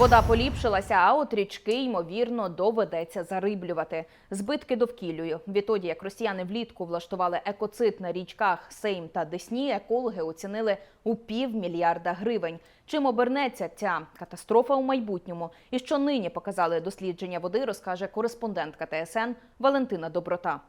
Вода поліпшилася, а от річки, ймовірно, доведеться зариблювати. Збитки довкіллю. Відтоді, як росіяни влітку влаштували екоцид на річках Сейм та Десні, екологи оцінили у півмільярда гривень. Чим обернеться ця катастрофа у майбутньому? І що нині показали дослідження води, розкаже кореспондентка ТСН Валентина Доброта.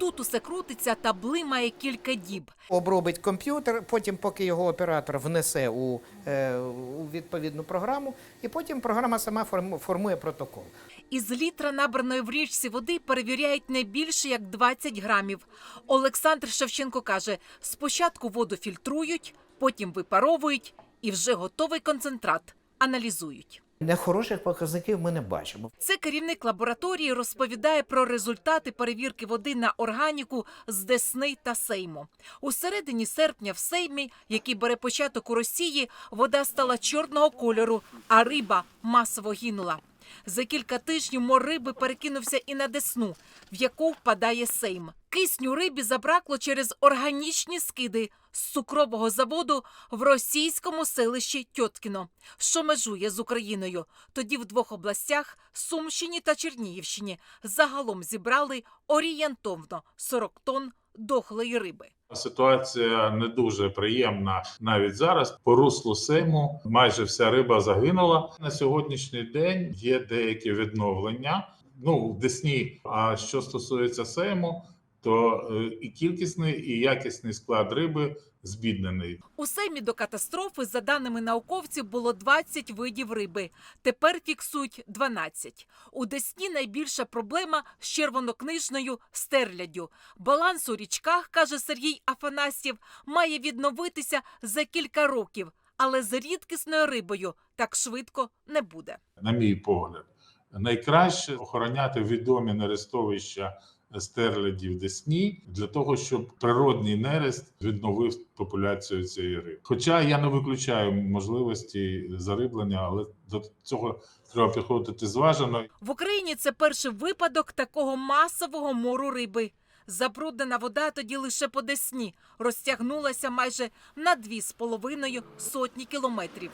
Тут усе крутиться та блимає кілька діб. обробить комп'ютер, потім, поки його оператор внесе у, е, у відповідну програму, і потім програма сама форму- формує протокол. Із літра набраної в річці води перевіряють не більше як 20 грамів. Олександр Шевченко каже: спочатку воду фільтрують, потім випаровують і вже готовий концентрат аналізують. Нехороших показників ми не бачимо. Це керівник лабораторії розповідає про результати перевірки води на органіку з Десни та Сейму. У середині серпня в Сеймі, який бере початок у Росії, вода стала чорного кольору, а риба масово гинула. За кілька тижнів мор риби перекинувся і на Десну, в яку впадає Сейм. Кисню рибі забракло через органічні скиди з цукрового заводу в російському селищі Тьоткіно, що межує з Україною. Тоді в двох областях Сумщині та Чернігівщині загалом зібрали орієнтовно 40 тонн дохлої риби. Ситуація не дуже приємна навіть зараз. По руслу Сейму майже вся риба загинула. На сьогоднішній день є деякі відновлення. Ну в Десні. А що стосується Сейму, то е, і кількісний, і якісний склад риби збіднений. У Сеймі до катастрофи, за даними науковців, було 20 видів риби. Тепер фіксують 12. У Десні найбільша проблема з червонокнижною стерляддю. Баланс у річках, каже Сергій Афанасьєв, має відновитися за кілька років, але з рідкісною рибою так швидко не буде. на мій погляд, найкраще охороняти відомі нерестовища стерлядів Десні для того, щоб природний нерест відновив популяцію цієї риби. Хоча я не виключаю можливості зариблення, але до цього треба підходити зважено. В Україні це перший випадок такого масового мору риби. Забруднена вода тоді лише по Десні розтягнулася майже на дві з половиною сотні кілометрів.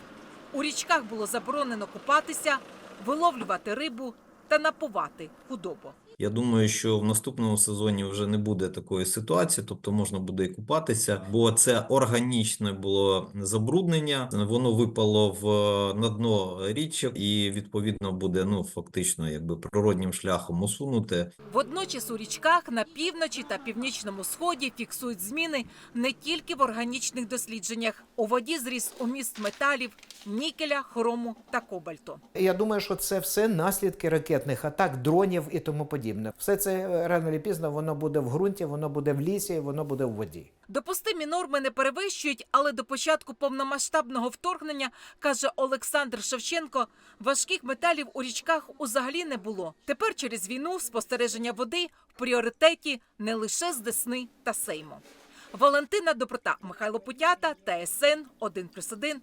У річках було заборонено купатися, виловлювати рибу та напувати худобу. Я думаю, що в наступному сезоні вже не буде такої ситуації, тобто можна буде і купатися, бо це органічне було забруднення. Воно випало в на дно річок і відповідно буде ну фактично якби природнім шляхом усунуте. Водночас у річках на півночі та північному сході фіксують зміни не тільки в органічних дослідженнях. У воді зріс уміст металів, нікеля, хрому та кобальту. Я думаю, що це все наслідки ракетних атак, дронів і тому подібне. Все це е, рано чи пізно воно буде в ґрунті, воно буде в лісі, воно буде в воді. Допустимі норми не перевищують, але до початку повномасштабного вторгнення, каже Олександр Шевченко, важких металів у річках узагалі не було. Тепер через війну спостереження води в пріоритеті не лише з Десни та Сейму. Валентина Доброта, Михайло Путята, ТСН 1+,1,